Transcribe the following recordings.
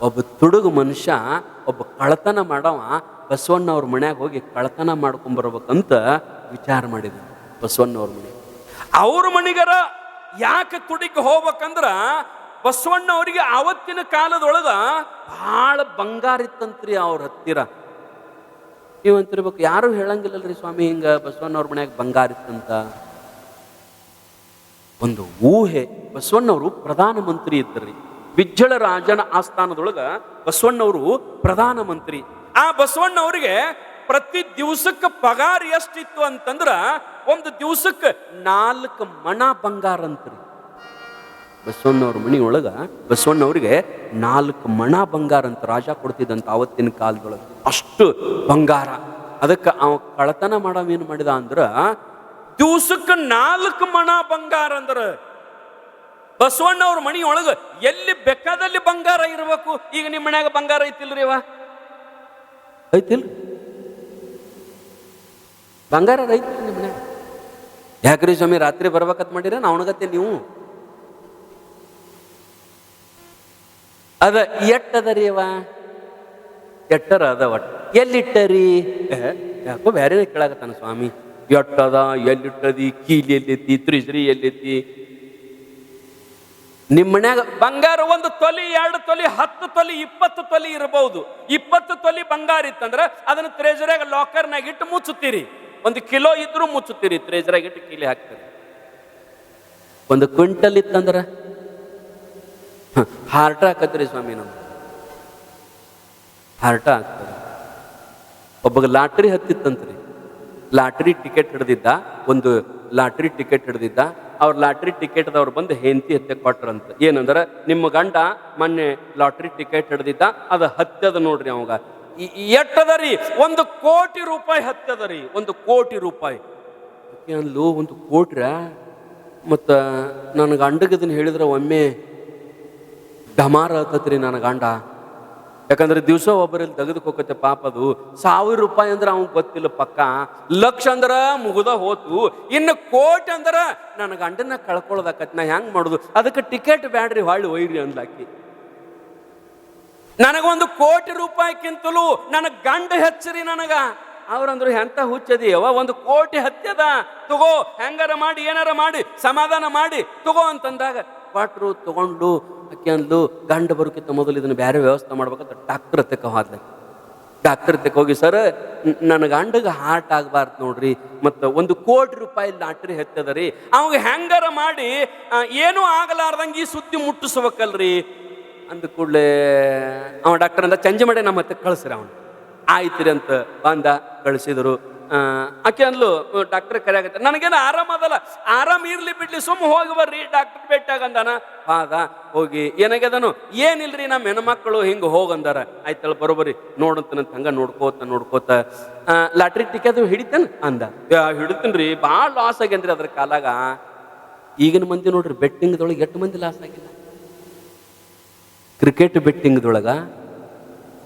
ಒಬ್ಬ ತುಡುಗು ಮನುಷ್ಯ, ಒಬ್ಬ ಕಳತನ ಮಾಡವ, ಬಸವಣ್ಣವ್ರ ಮನ್ಯಾಗ ಹೋಗಿ ಕಳತನ ಮಾಡ್ಕೊಂಬರ್ಬೇಕಂತ ವಿಚಾರ ಮಾಡಿದ ಬಸವಣ್ಣವ್ರ ಮನೆ ಅವ್ರ ಮನಿಗರ ಯಾಕೆ ತುಡಿಗೆ ಹೋಗ್ಬೇಕಂದ್ರ ಬಸವಣ್ಣ ಅವರಿಗೆ ಆವತ್ತಿನ ಕಾಲದೊಳಗ ಭಾಳ ಬಂಗಾರ ಇತ್ತಂತ್ರಿ ಅವ್ರ ಹತ್ತಿರ. ನೀವು ಅಂತಿರ್ಬೇಕು, ಯಾರು ಹೇಳಂಗಿಲ್ಲಲ್ರಿ ಸ್ವಾಮಿ, ಹಿಂಗ ಬಸವಣ್ಣವ್ರ ಮನ್ಯಾಗ ಬಂಗಾರ ಇತ್ತಂತ. ಒಂದು ಊಹೆ, ಬಸವಣ್ಣವರು ಪ್ರಧಾನಮಂತ್ರಿ ಇದ್ದರಿ ಬಿಜ್ಜಳ ರಾಜನ ಆಸ್ಥಾನದೊಳಗ ಬಸವಣ್ಣವರು ಪ್ರಧಾನಮಂತ್ರಿ ಆ ಬಸವಣ್ಣವರಿಗೆ ಪ್ರತಿ ದಿವಸಕ್ಕೆ ಪಗಾರ ಎಷ್ಟಿತ್ತು ಅಂತಂದ್ರ ಒಂದು ದಿವಸಕ್ಕೆ ನಾಲ್ಕು ಮಣ ಬಂಗಾರ ಅಂತ್ರಿ. ಬಸವಣ್ಣವ್ರ ಮನಿ ಒಳಗ ಬಸವಣ್ಣವ್ರಿಗೆ ನಾಲ್ಕು ಮಣ ಬಂಗಾರ ಅಂತ ರಾಜ ಕೊಡ್ತಿದ್ದಂತ ಅವತ್ತಿನ ಕಾಲದೊಳಗೆ. ಅಷ್ಟು ಬಂಗಾರ. ಅದಕ್ಕೆ ಅವ ಕಳತನ ಮಾಡವ ಏನು ಮಾಡಿದ ಅಂದ್ರ ದಿವಸಕ್ಕೆ ನಾಲ್ಕು ಮಣ ಬಂಗಾರ ಅಂದ್ರ ಬಸವಣ್ಣವ್ರ ಮನೆಯೊಳಗೆ ಒಳಗ ಎಲ್ಲಿ ಬೇಕಾದಲ್ಲಿ ಬಂಗಾರ ಇರಬೇಕು? ಈಗ ನಿಮ್ಮ ಮನ್ಯಾಗ ಬಂಗಾರ ಐತಿಲ್ರಿ ಇವ? ಐತಿಲ್ ಬಂಗಾರ ಐತಿ ನಿಮ್ಮ ಮನ್ಯಾಗ. ಯಾಕ್ರಿ ಸ್ವಾಮಿ ರಾತ್ರಿ ಬರ್ಬೇಕಂತ ಮಾಡಿರ ಅವನಗತ್ತೆ ನೀವು? ಅದ ಎಟ್ಟದ ಅವ ಎಟ್ಟರ ಅದ ಒಟ್? ಎಲ್ಲಿಟ್ಟರಿ? ಯಾಕೋ ಬೇರೆ ಕೇಳಾಕತ್ತಾನ ಸ್ವಾಮಿ. ಎಟ್ಟದ ಎಲ್ಲಿಟ್ಟದಿ ಕೀಲಿ ಎಲ್ಲೈತಿ ತ್ರಿಶ್ರೀ ಎಲ್ಲೈತಿ ನಿಮ್ಮ ಮನ್ಯಾಗ ಬಂಗಾರ ಒಂದು ತೊಲಿ, ಎರಡು ತೊಲಿ, ಹತ್ತು ತೊಲಿ, ಇಪ್ಪತ್ತು ತೊಲಿ ಇರಬಹುದು ಇಪ್ಪತ್ತು ತೊಲಿ ಬಂಗಾರ ಇತ್ತಂದ್ರೆ ಅದನ್ನು ತ್ರೇಜರಾಗ ಲಾಕರ್ನಾಗ ಇಟ್ಟು ಮುಚ್ಚುತ್ತೀರಿ. ಒಂದು ಕಿಲೋ ಇದ್ರೂ ಮುಚ್ಚುತ್ತೀರಿ ತ್ರೇಜರಾಗ ಇಟ್ಟು ಕೀಲಿ ಹಾಕ್ತೀರಿ. ಒಂದು ಕ್ವಿಂಟಲ್ ಇತ್ತಂದ್ರ ಹಾರ್ಟ ಹಾಕತ್ರಿ ಸ್ವಾಮಿ ನಮ್ಮ ಹಾರ್ಟ ಆಗ್ತದೆ ಒಬ್ಬಗ ಲಾಟ್ರಿ ಹತ್ತಿತ್ತಂತ್ರಿ. ಲಾಟ್ರಿ ಟಿಕೆಟ್ ಹಿಡ್ದಿದ್ದ, ಒಂದು ಲಾಟ್ರಿ ಟಿಕೆಟ್ ಹಿಡ್ದಿದ್ದ ಅವ್ರ ಲಾಟ್ರಿ ಟಿಕೆಟ್ದವ್ರು ಬಂದು ಹೆಂತಿ ಹತ್ತೆ ಕೊಟ್ರಂತ. ಏನಂದ್ರೆ ನಿಮ್ಮ ಗಂಡ ಮೊನ್ನೆ ಲಾಟ್ರಿ ಟಿಕೆಟ್ ಹಿಡ್ದಿದ್ದ, ಅದು ಹತ್ಯದ ನೋಡ್ರಿ ಅವಾಗ. ಎಟ್ಟದ ರೀ ಒಂದು ಕೋಟಿ ರೂಪಾಯಿ ಹತ್ತದ ರೀ ಒಂದು ಕೋಟಿ ರೂಪಾಯಿ. ಅನ್ಲು ಒಂದು ಕೋಟ್ರ? ಮತ್ತು ನನ್ನ ಗಂಡಗದನ್ನು ಹೇಳಿದ್ರೆ ಒಮ್ಮೆ ಡಮಾರ ಹತ್ತತ್ರಿ ನನ್ನ ಗಂಡ. ಯಾಕಂದ್ರೆ ದಿವಸ ಒಬ್ಬರಲ್ಲಿ ತೆಗೆದುಕೋಕತ್ತೆ ಪಾಪ ಅದು. ಸಾವಿರ ರೂಪಾಯಿ ಅಂದ್ರೆ ಅವ್ನ್ ಗೊತ್ತಿಲ್ಲ ಪಕ್ಕ. ಲಕ್ಷ ಅಂದ್ರ ಮುಗುದ ಹೋತು. ಇನ್ನು ಕೋಟಿ ಅಂದ್ರ ನನ್ನ ಗಂಡನ ಕಳ್ಕೊಳ್ಳೋದಾಕತ್, ನಾ ಹೆಂಗ್ ಮಾಡುದು? ಅದಕ್ಕೆ ಟಿಕೆಟ್ ಬ್ಯಾಡ್ರಿ ಹೊಳ್ಳಿ ಒಯ್ರಿ ಅಂದ್ಲಾಕಿ. ನನಗೊಂದು ಕೋಟಿ ರೂಪಾಯಿಕ್ಕಿಂತಲೂ ನನ್ನ ಗಂಡ ಹೆಚ್ಚರಿ ನನಗ. ಅವ್ರಂದ್ರು ಎಂತ ಹುಚ್ಚದಿ? ಅವ ಒಂದು ಕೋಟಿ ಹತ್ಯದ? ತಗೋ, ಹೆಂಗಾರ ಮಾಡಿ, ಏನಾರ ಮಾಡಿ, ಸಮಾಧಾನ ಮಾಡಿ, ತಗೋ ಅಂತಂದಾಗ ಕೊಟ್ರು ತಗೊಂಡು ಅಕ್ಕಿ ಅಂದ್ಲು ಗಂಡ ಬರೋಕ್ಕಿಂತ ಮೊದಲು ಇದನ್ನು ಬೇರೆ ವ್ಯವಸ್ಥೆ ಮಾಡ್ಬೇಕಂತ ಡಾಕ್ಟರ್ ತೆಕ್ಕ ಹೋದ್ಲೆ. ಡಾಕ್ಟರ್ ತೆಕ್ಕ ಹೋಗಿ, ಸರ್ ನನ್ನ ಗಂಡಗೆ ಹಾರ್ಟ್ ಆಗಬಾರ್ದು ನೋಡ್ರಿ, ಮತ್ತು ಒಂದು ಕೋಟಿ ರೂಪಾಯಿ ಲಾಟ್ರಿ ಹೆತ್ತದ ರೀ ಅವಾಗ ಹೆಂಗಾರ ಮಾಡಿ ಏನೂ ಆಗಲಾರ್ದಂಗೆ ಈ ಸುದ್ದಿ ಮುಟ್ಟಿಸ್ಬೇಕಲ್ರಿ? ಅಂದ ಕೂಡಲೇ, ಅವ ಡಾಕ್ಟರ್ ಅಂದ, ಚಂಜೆ ಮಾಡಿ ನಮ್ಮ ಹತ್ತೆ ಕಳಿಸ್ರಿ ಅವನು. ಆಯ್ತು ರೀ ಅಂತ ಬಂದ, ಕಳಿಸಿದ್ರು. ಆಕೆ ಅಂದ್ಲು ಡಾಕ್ಟರ್ ಕರೆಯಾಗತ್ತೆ ನನಗೇನು ಆರಾಮದಲ್ಲ ಆರಾಮ ಇರ್ಲಿ ಬಿಡ್ಲಿ, ಸುಮ್ಮ ಹೋಗಿ ಬರ್ರಿ ಡಾಕ್ಟರ್ ಭೇಟಿಯಾಗ ಅಂದಾನ ಆಗ ಹೋಗಿ, ಏನಾಗ್ಯದನು, ಏನಿಲ್ರಿ, ನಮ್ಮ ಹೆಣ್ಮಕ್ಳು ಹಿಂಗೆ ಹೋಗಂದಾರ. ಆಯ್ತಲ್ಲ ಬರೋಬರಿ ನೋಡಂತನಂತ ಹಂಗ ನೋಡ್ಕೋತ ನೋಡ್ಕೋತ. ಲಾಟ್ರಿ ಟಿಕೆಟ್ ಹಿಡಿತೇನೆ? ಅಂದ. ಹಿಡಿತೇನ್ರಿ, ಭಾಳ ಲಾಸ್ ಆಗ್ಯನ್ರಿ ಅದ್ರ ಕಾಲಾಗ. ಈಗಿನ ಮಂದಿ ನೋಡ್ರಿ ಬೆಟ್ಟಿಂಗ್ದೊಳಗೆ ಎಷ್ಟು ಮಂದಿ ಲಾಸ್ ಆಗಿಲ್ಲ. ಕ್ರಿಕೆಟ್ ಬೆಟ್ಟಿಂಗ್ದೊಳಗ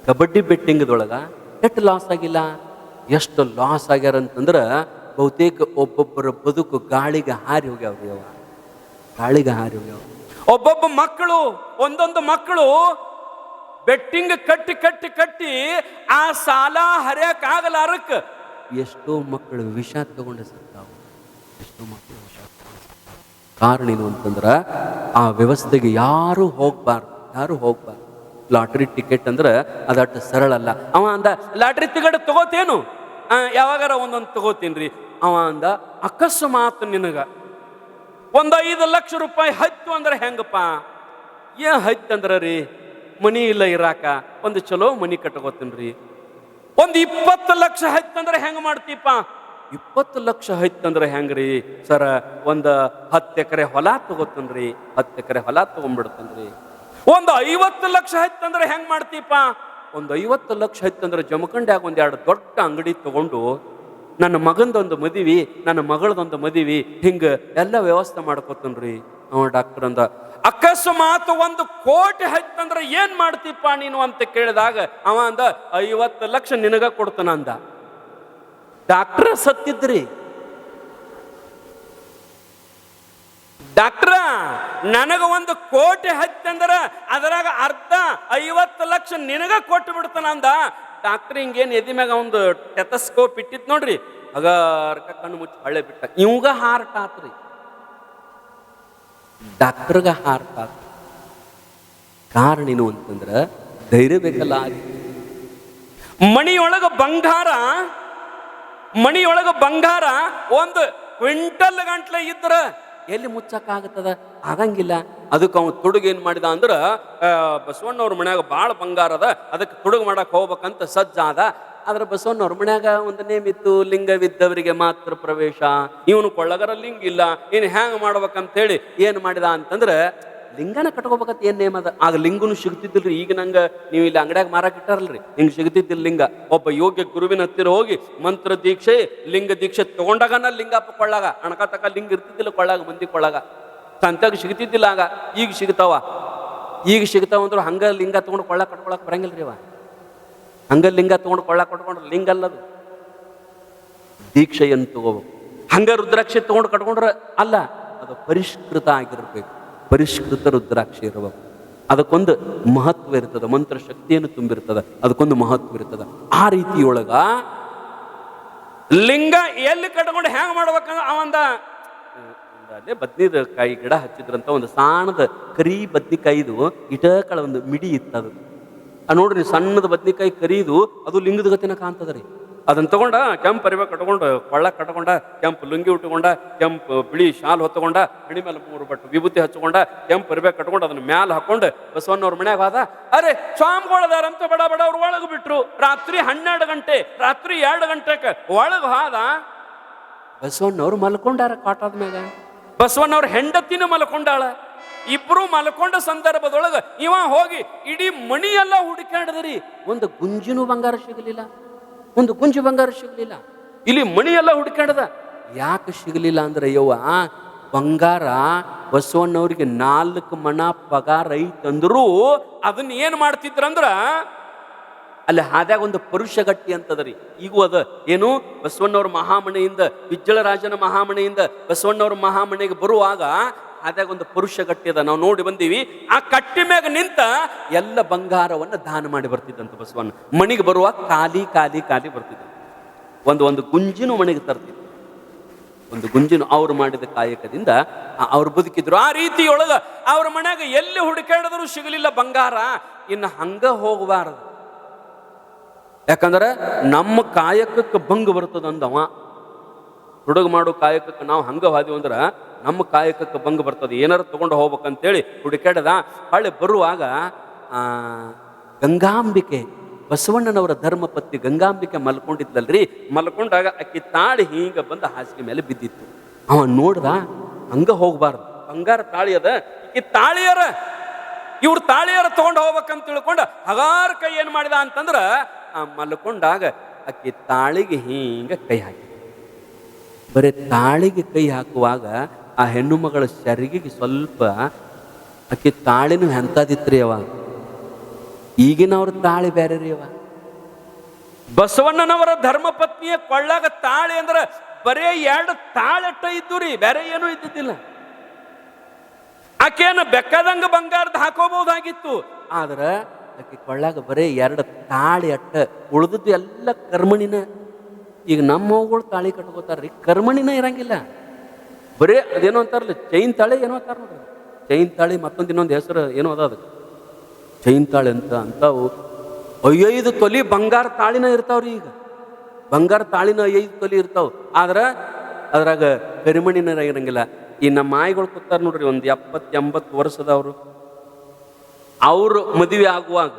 ಕಬಡ್ಡಿ ಬೆಟ್ಟಿಂಗ್ದೊಳಗ ಎಷ್ಟು ಲಾಸ್ ಆಗಿಲ್ಲ? ಎಷ್ಟು ಲಾಸ್ ಆಗ್ಯಾರ ಅಂತಂದ್ರೆ ಬಹುತೇಕ ಒಬ್ಬೊಬ್ಬರ ಬದುಕು ಗಾಳಿಗೆ ಹಾರಿ ಹೋಗ್ಯಾವ್ರಿ ಅವ ಗಾಳಿಗೆ ಹಾರಿ ಹೋಗ್ಯಾವ ಒಬ್ಬೊಬ್ಬ ಮಕ್ಕಳು, ಒಂದೊಂದು ಮಕ್ಕಳು ಬೆಟ್ಟಿಂಗ್ ಕಟ್ಟಿ ಕಟ್ಟಿ ಕಟ್ಟಿ ಆ ಸಾಲ ಹರಿಯಕ್ ಆಗಲಾರಕ್ ಎಷ್ಟೋ ಮಕ್ಕಳು ವಿಷ ತಗೊಂಡು ಸತ್ತಾವು. ಎಷ್ಟೋ ಮಕ್ಕಳು ವಿಷ ಕಾರಣ ಏನು ಅಂತಂದ್ರೆ ಆ ವ್ಯವಸ್ಥೆಗೆ ಯಾರು ಹೋಗ್ಬಾರ್ದು ಯಾರು ಹೋಗ್ಬಾರ್ದು. ಲಾಟ್ರಿ ಟಿಕೆಟ್ ಅಂದ್ರೆ ಅದಷ್ಟು ಸರಳ ಅಲ್ಲ. ಅವ ಅಂದ, ಲಾಟ್ರಿ ಟಿಕೆಟ್ ತಗೋತೇನು? ಯಾವಾಗಾರ ಒಂದೊಂದು ತಗೋತೀನಿ ಅವ ಅಂದ, ಅಕಸ್ಮಾತ್ ನಿನಗ ಒಂದು ಐದು ಲಕ್ಷ ರೂಪಾಯಿ ಹತ್ತು ಅಂದ್ರೆ ಹೆಂಗಪ್ಪ? ಏ ಹತ್ತು ಅಂದ್ರೆ ರೀ? ಮನಿ ಇಲ್ಲ ಇರಾಕ, ಒಂದು ಚಲೋ ಮನಿ ಕಟ್ಕೋತೀನಿ ಒಂದು ಇಪ್ಪತ್ತು ಲಕ್ಷ ಹತ್ತು ಅಂದ್ರೆ ಹೆಂಗ್ ಮಾಡ್ತೀಪ ಇಪ್ಪತ್ತು ಲಕ್ಷ ಹತ್ತಂದ್ರೆ ಹೆಂಗ್ರಿ ಸರ, ಒಂದು ಹತ್ತು ಎಕರೆ ಹೊಲ ತಗೋತನ್ರಿ ಹತ್ತು ಎಕರೆ ಹೊಲ ತಗೊಂಡ್ಬಿಡ್ತನ್ರಿ ಒಂದು ಐವತ್ತು ಲಕ್ಷ ಹತ್ತಂದ್ರೆ ಹೆಂಗ್ ಮಾಡ್ತೀಪ? ಒಂದು ಐವತ್ತು ಲಕ್ಷ ಹತ್ತಂದ್ರೆ ಜಮಖಂಡ್ಯಾಗ ಒಂದ್ ಎರಡು ದೊಡ್ಡ ಅಂಗಡಿ ತಗೊಂಡು ನನ್ನ ಮಗಂದೊಂದು ಮದುವೆ, ನನ್ನ ಮಗಳದೊಂದು ಮದುವೆ, ಹಿಂಗ ಎಲ್ಲ ವ್ಯವಸ್ಥೆ ಮಾಡ್ಕೋತನ್ರಿ. ಅವ ಡಾಕ್ಟರ್ ಅಂದ ಅಕಸ್ಮಾತ್ ಒಂದು ಕೋಟಿ ಹತ್ತಂದ್ರೆ ಏನ್ ಮಾಡ್ತೀಪ್ಪ ನೀನು? ಅಂತ ಕೇಳಿದಾಗ ಅವ ಅಂದ, ಐವತ್ತು ಲಕ್ಷ ನಿನಗ ಕೊಡ್ತಾನ ಅಂದ. ಡಾಕ್ಟರ್ ಸತ್ತಿದ್ರಿ. ಡಾಕ್ಟ್ರ, ನನಗ ಒಂದು ಕೋಟಿ ಹತ್ತಂದ್ರೆ ಅದರಾಗ ಅರ್ಧ ಐವತ್ತು ಲಕ್ಷ ನಿನಗ ಕೊಟ್ಟು ಬಿಡ್ತಾನ ಅಂದ. ಡಾಕ್ಟ್ರ್ ಹಿಂಗೇನು ಎದಿ ಮ್ಯಾಗ ಒಂದು ಟೆತಸ್ಕೋಪ್ ಇಟ್ಟಿತ್ತು ನೋಡ್ರಿ. ಅಗಾರ್ಕ ಕಣ್ಣು ಮುಚ್ಚಿ ಹಳ್ಳೆ ಬಿಟ್ಟ. ಇವಂಗ ಹಾರ್ಟ್ ಆತ್ರಿ. ಡಾಕ್ಟರ್ಗ ಹಾರ್ಟ್ ಆತ್ರಿ. ಕಾರಣ ಏನು ಅಂತಂದ್ರ ಧೈರ್ಯ ಬೇಕಲ್ಲ ಮಣಿಯೊಳಗ ಬಂಗಾರ ಮಣಿಯೊಳಗ ಬಂಗಾರ ಒಂದು ಕ್ವಿಂಟಲ್ ಗಂಟ್ಲೆ ಇದ್ರ ಎಲ್ಲಿ ಮುಚ್ಚಕ್ಕಾಗತ್ತದ? ಆಗಂಗಿಲ್ಲ. ಅದಕ್ಕೆ ಅವನು ತುಡುಗು ಏನು ಮಾಡಿದ ಅಂದ್ರೆ ಬಸವಣ್ಣವ್ರ ಮನ್ಯಾಗ ಭಾಳ ಬಂಗಾರ ಅದ, ಅದಕ್ಕೆ ತುಡುಗು ಮಾಡಕ್ಕೆ ಹೋಗ್ಬೇಕಂತ ಸಜ್ಜಾದ ಆದ್ರೆ ಬಸವಣ್ಣವ್ರ ಮನ್ಯಾಗ ಒಂದು ನೇಮಿತ್ತು ಲಿಂಗವಿದ್ದವರಿಗೆ ಮಾತ್ರ ಪ್ರವೇಶ. ಇವನು ಕೊಳ್ಳಗರ ಲಿಂಗ ಇಲ್ಲ ಇನ್ನು ಹ್ಯಾಂಗ ಮಾಡ್ಬೇಕಂತೇಳಿ ಏನು ಮಾಡಿದ ಅಂತಂದ್ರೆ ಲಿಂಗನ ಕಟ್ಕೋಬೇಕಂತ ಏನ್ ನೇಮ್ ಅದ? ಆಗ ಲಿಂಗನು ಸಿಗ್ತಿದ್ದಿಲ್ರಿ. ಈಗ ನಂಗ ನೀವು ಇಲ್ಲಿ ಅಂಗಡ್ಯಾಗ ಮಾರಾಕ್ ಇಟ್ಟಾರಲ್ರಿ. ಹಿಂಗೆ ಸಿಗ್ತಿದ್ದಿಲ್ಲ ಲಿಂಗ. ಒಬ್ಬ ಯೋಗ್ಯ ಗುರುವಿನ ಹತ್ತಿರ ಹೋಗಿ ಮಂತ್ರ ದೀಕ್ಷೆ, ಲಿಂಗ ದೀಕ್ಷೆ ತಗೊಂಡಾಗನ ಲಿಂಗಪ್ಪ ಕೊಳ್ಳಾಗ. ಅಣಕ ತಕ ಲಿಂಗ ಇರ್ತಿದ್ದಿಲ್ಲ ಕೊಳ್ಳಾಗ, ಮಂದಿ ಕೊಳ್ಳಾಗ. ತಂತಾಗ ಸಿಗ್ತಿದ್ದಿಲ್ಲ ಆಗ. ಈಗ ಸಿಗ್ತಾವ. ಈಗ ಸಿಗ್ತಾವ ಅಂದ್ರೆ ಹಂಗ ಲಿಂಗ ತಗೊಂಡು ಕೊಳ್ಳ ಕಟ್ಕೊಳಕ್ ಬರಂಗಿಲ್ರಿ ಅವ. ಹಂಗ ಲಿಂಗ ತಗೊಂಡು ಕೊಳ್ಳ ಕಟ್ಕೊಂಡ್ರೆ ಲಿಂಗ ಅಲ್ಲದು ದೀಕ್ಷೆಯನ್ನು ತಗೋಬೇಕು. ಹಂಗ ರುದ್ರಾಕ್ಷಿ ತಗೊಂಡು ಕಟ್ಕೊಂಡ್ರೆ ಅಲ್ಲ, ಅದು ಪರಿಷ್ಕೃತ ಆಗಿರ್ಬೇಕು. ಪರಿಷ್ಕೃತ ರುದ್ರಾಕ್ಷಿ ಇರಬೇಕು. ಅದಕ್ಕೊಂದು ಮಹತ್ವ ಇರ್ತದೆ, ಮಂತ್ರ ಶಕ್ತಿಯನ್ನು ತುಂಬಿರ್ತದೆ, ಅದಕ್ಕೊಂದು ಮಹತ್ವ ಇರ್ತದೆ. ಆ ರೀತಿಯೊಳಗ ಲಿಂಗ ಎಲ್ಲಿ ಕಟ್ಕೊಂಡು ಹ್ಯಾಂಗ ಮಾಡ್ಬೇಕಂದ್ರೆ ಆ ಒಂದು ಅಲ್ಲೇ ಬದ್ನಿದ ಕಾಯಿ ಗಿಡ ಹಚ್ಚಿದ್ರಂತ ಒಂದು ಸಾಣದ ಕರಿ ಬದ್ನಿಕಾಯಿದು, ಇಟಕಳ ಒಂದು ಮಿಡಿ ಇತ್ತದು. ಆ ನೋಡ್ರಿ ಸಣ್ಣದ ಬದ್ನಿಕಾಯಿ ಕರಿದು ಅದು ಲಿಂಗದ ಗತಿನ ಕಾಣ್ತದ ರೀ. ಅದನ್ನ ತಗೊಂಡ ಕೆಂಪು ಅರಿವೆ ಕಟ್ಕೊಂಡು, ಕೊಳ್ಳ ಕಟ್ಕೊಂಡ, ಕೆಂಪು ಲುಂಗಿ ಉಟ್ಕೊಂಡ, ಕೆಂಪು ಬಿಳಿ ಶಾಲು ಹೊತ್ತಕೊಂಡ ಬಿಳಿ ಮೇಲೆ ಮೂರು ಬಟ್ಟು ವಿಭೂತಿ ಹಚ್ಕೊಂಡ, ಕೆಂಪು ಅರಿವೆ ಕಟ್ಕೊಂಡು ಅದನ್ನ ಮ್ಯಾಲೆ ಹಾಕೊಂಡು ಬಸವಣ್ಣವ್ರ ಮನ್ಯಾಗ ಹೋದ. ಅರೆ, ಸ್ವಾಮಿಗಳದಾರಂತ ಬಡ ಬಡ ಅವ್ರು ಒಳಗೆ ಬಿಟ್ರು. ರಾತ್ರಿ ಹನ್ನೆರಡು ಗಂಟೆ, ರಾತ್ರಿ ಎರಡು ಗಂಟೆಗೆ ಒಳಗೆ ಹೋದ. ಬಸವಣ್ಣವ್ರು ಮಲ್ಕೊಂಡಾರ ಕಾಟದ ಮೇಲೆ ಬಸವಣ್ಣವ್ರ ಹೆಂಡತಿನೂ ಮಲ್ಕೊಂಡಾಳ. ಇಬ್ರು ಮಲ್ಕೊಂಡ ಸಂದರ್ಭದೊಳಗೆ ಇವ ಹೋಗಿ ಇಡೀ ಮಣಿಯೆಲ್ಲ ಹುಡುಕಾಡದ್ರಿ ಒಂದು ಗುಂಜಿನೂ ಬಂಗಾರ ಸಿಗಲಿಲ್ಲ. ಒಂದು ಗುಂಜು ಬಂಗಾರ ಸಿಗಲಿಲ್ಲ. ಇಲ್ಲಿ ಮಣಿಯೆಲ್ಲ ಎಲ್ಲ ಯಾಕೆ ಸಿಗಲಿಲ್ಲ ಅಂದ್ರೆ ಯವ್ವ ಬಂಗಾರ ಬಸವಣ್ಣವ್ರಿಗೆ ನಾಲ್ಕು ಮಣ ಪಗಾರ ಐತಂದ್ರು ಅದನ್ನ ಏನ್ ಮಾಡ್ತಿದ್ರಂದ್ರ, ಅಲ್ಲಿ ಹಾದ್ಯಾಗ ಒಂದು ಪರುಷಗಟ್ಟಿ ಅಂತದರಿ. ಈಗೂ ಅದ. ಏನು? ಬಸವಣ್ಣವ್ರ ಮಹಾಮಣೆಯಿಂದ ವಿಜ್ಜಳರಾಜನ ಮಹಾಮಣೆಯಿಂದ ಬಸವಣ್ಣವ್ರ ಮಹಾಮಣೆಗೆ ಬರುವಾಗ ಹಾದ್ಯಾಗ ಒಂದು ಪುರುಷ ಕಟ್ಟಿದ ನಾವು ನೋಡಿ ಬಂದೀವಿ, ಆ ಕಟ್ಟಿ ಮ್ಯಾಗ ನಿಂತ ಎಲ್ಲ ಬಂಗಾರವನ್ನು ದಾನ ಮಾಡಿ ಬರ್ತಿದ್ದಂತ ಬಸವಣ್ಣ. ಮಣಿಗೆ ಬರುವ ಖಾಲಿ ಖಾಲಿ ಖಾಲಿ ಬರ್ತಿದ್ದ ಒಂದು ಒಂದು ಗುಂಜಿನ ಮನೆಗೆ ತರ್ತಿದ್ದ. ಒಂದು ಗುಂಜಿನ ಅವ್ರು ಮಾಡಿದ ಕಾಯಕದಿಂದ ಅವ್ರು ಬದುಕಿದ್ರು. ಆ ರೀತಿಯೊಳಗ ಅವ್ರ ಮನ್ಯಾಗ ಎಲ್ಲಿ ಹುಡುಕಾಡಿದ್ರು ಸಿಗಲಿಲ್ಲ ಬಂಗಾರ. ಇನ್ನು ಹಂಗ ಹೋಗಬಾರದು. ಯಾಕಂದ್ರೆ ನಮ್ಮ ಕಾಯಕಕ್ಕೆ ಭಂಗ ಬರ್ತದ ಅಂದವ ಹುಡುಗ ಮಾಡೋ ಕಾಯಕಕ್ಕೆ ನಾವು ಹಂಗ ಹಾದಿವಿ ಅಂದ್ರೆ ನಮ್ಮ ಕಾಯಕಕ್ಕೆ ಭಂಗ ಬರ್ತದೆ. ಏನಾರು ತೊಗೊಂಡು ಹೋಗ್ಬೇಕಂತೇಳಿ ಹುಡುಕಾಡದ ಹಳ್ಳಿ ಬರುವಾಗ ಆ, ಗಂಗಾಂಬಿಕೆ ಬಸವಣ್ಣನವರ ಧರ್ಮಪತ್ನಿ ಗಂಗಾಂಬಿಕೆ ಮಲ್ಕೊಂಡಿದ್ಲಲ್ರಿ? ಮಲ್ಕೊಂಡಾಗ ಅಕ್ಕಿ ತಾಳಿ ಹೀಗೆ ಬಂದು ಹಾಸಿಗೆ ಮೇಲೆ ಬಿದ್ದಿತ್ತು. ಅವ ನೋಡ್ದ ಹಂಗ ಹೋಗ್ಬಾರ್ದು. ಬಂಗಾರ ತಾಳಿ ಅದ. ಈ ತಾಳಿಯರ ಇವ್ರು ತಾಳಿಯರ ತಗೊಂಡು ಹೋಗ್ಬೇಕಂತ ತಿಳ್ಕೊಂಡು ಹಗಾರ ಕೈ ಏನ್ ಮಾಡಿದ ಅಂತಂದ್ರ ಆ ಮಲ್ಕೊಂಡಾಗ ಅಕ್ಕಿ ತಾಳಿಗೆ ಹಿಂಗ ಕೈ ಹಾಕಿ ಬರೀ ತಾಳಿಗೆ ಕೈ ಹಾಕುವಾಗ ಆ ಹೆಣ್ಣು ಮಗಳ ಸೆರಗಿಗೆ ಸ್ವಲ್ಪ ಆಕೆ ತಾಳಿನೂ ಎಂಥದಿತ್ರಿ ಅವ. ಈಗಿನವ್ರ ತಾಳಿ ಬೇರೆ ರೀ ಅವ. ಬಸವಣ್ಣನವರ ಧರ್ಮಪತ್ನಿಯ ಕೊಳ್ಳಾಗ ತಾಳಿ ಅಂದ್ರೆ ಬರೇ ಎರಡು ತಾಳೆಟ್ಟ ಇದ್ದು ರೀ ಬೇರೆ ಏನೂ ಇದ್ದಿದ್ದಿಲ್ಲ. ಆಕೆಯನ್ನು ಬೆಕ್ಕದಂಗ ಬಂಗಾರದ ಹಾಕೋಬಹುದಾಗಿತ್ತು. ಆದ್ರೆ ಆಕೆ ಕೊಳ್ಳಾಗ ಬರೇ ಎರಡು ತಾಳಿ ಅಟ್ಟ ಉಳಿದದ್ದು ಎಲ್ಲ ಕರ್ಮಣಿನ. ಈಗ ನಮ್ಮ ಮಗಳು ತಾಳಿ ಕಟ್ಕೋತಾರ್ರಿ ಕರ್ಮಣಿನ ಇರಂಗಿಲ್ಲ. ಬರೇ ಅದೇನೋ ಅಂತಾರಲ್ಲ ಚೈನ್ ತಾಳಿ ಏನೋ ಅಂತಾರೆ ನೋಡ್ರಿ. ಚೈನ್ ತಾಳಿ ಮತ್ತೊಂದು ಇನ್ನೊಂದು ಹೆಸರು ಏನೋ ಅದ ಅದಕ್ಕೆ ಚೈನ್ ತಾಳೆ ಅಂತ ಅಂಥವು ಐದು ತೊಲಿ ಬಂಗಾರ ತಾಳಿನ ಇರ್ತಾವ್ರಿ ಈಗ. ಬಂಗಾರ ತಾಳಿನ ಐದು ತೊಲಿ ಇರ್ತಾವ. ಆದ್ರೆ ಅದ್ರಾಗ ಕರಿಮಣಿನ ಇರಂಗಿಲ್ಲ. ಈ ನಮ್ಮ ಮಾಯಿಗಳು ಕೂತಾರ ನೋಡ್ರಿ, ಒಂದು ಎಪ್ಪತ್ತು ಎಂಬತ್ತು ವರ್ಷದವರು. ಅವರು ಮದುವೆ ಆಗುವಾಗ,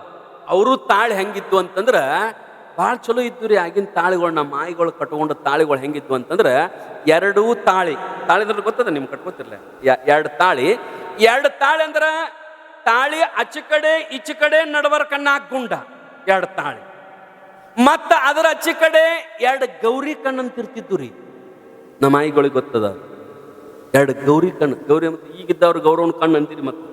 ಅವರು ತಾಳಿ ಹೆಂಗಿತ್ತು ಅಂತಂದ್ರ ಭಾಳ ಚಲೋ ಇದ್ದು ರೀ ಆಗಿನ ತಾಳಿಗಳು, ನಮ್ಮ ಮಾಯಿಗಳು ಕಟ್ಕೊಂಡು ತಾಳಿಗಳು ಹೆಂಗಿದ್ವು ಅಂತಂದ್ರೆ ಎರಡೂ ತಾಳಿ. ತಾಳಿ ಅಂದ್ರೆ ಗೊತ್ತದ ನಿಮ್ಗೆ ಕಟ್ಕೋತಿರ್ಲ? ಎರಡು ತಾಳಿ. ಎರಡು ತಾಳಿ ಅಂದ್ರೆ ತಾಳಿ ಆಚೆ ಕಡೆ, ಈಚೆ ಕಡೆ, ನಡವರ ಕಣ್ಣ ಗುಂಡ. ಎರಡು ತಾಳಿ. ಮತ್ತ ಅದರ ಅಚ್ಚು ಕಡೆ ಎರಡು ಗೌರಿ ಕಣ್ಣು ಅಂತ ಇರ್ತಿದ್ದು ರೀ ನಮ್ಮ ಮಾಯಿಗಳಿಗೆ ಗೊತ್ತದ? ಎರಡು ಗೌರಿ ಕಣ್ಣು. ಗೌರಿ ಮತ್ತೆ ಈಗಿದ್ದವ್ರು ಗೌರವನ ಕಣ್ಣು ಅಂತೀರಿ ಮತ್ತೆ.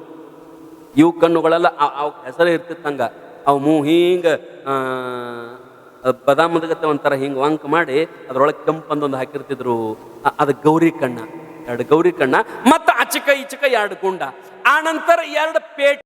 ಇವು ಕಣ್ಣುಗಳೆಲ್ಲ ಅವ್ ಹೆಸರೇ ಇರ್ತಿತ್ತಂಗ. ಅವು ಮೂ ಹಿಂಗ ಬದಾಮದಗತ್ತೆ ಒಂಥರ ಹಿಂಗೆ ವಂಕ್ ಮಾಡಿ ಅದರೊಳಗೆ ಕೆಂಪಂದೊಂದು ಹಾಕಿರ್ತಿದ್ರು. ಅದು ಗೌರಿ ಕಣ್ಣ. ಎರಡು ಗೌರಿ ಕಣ್ಣ, ಮತ್ತು ಅಚಿಕ ಈಚಕ ಎರಡು ಗುಂಡ. ಆ ನಂತರ ಎರಡು ಪೇಟ್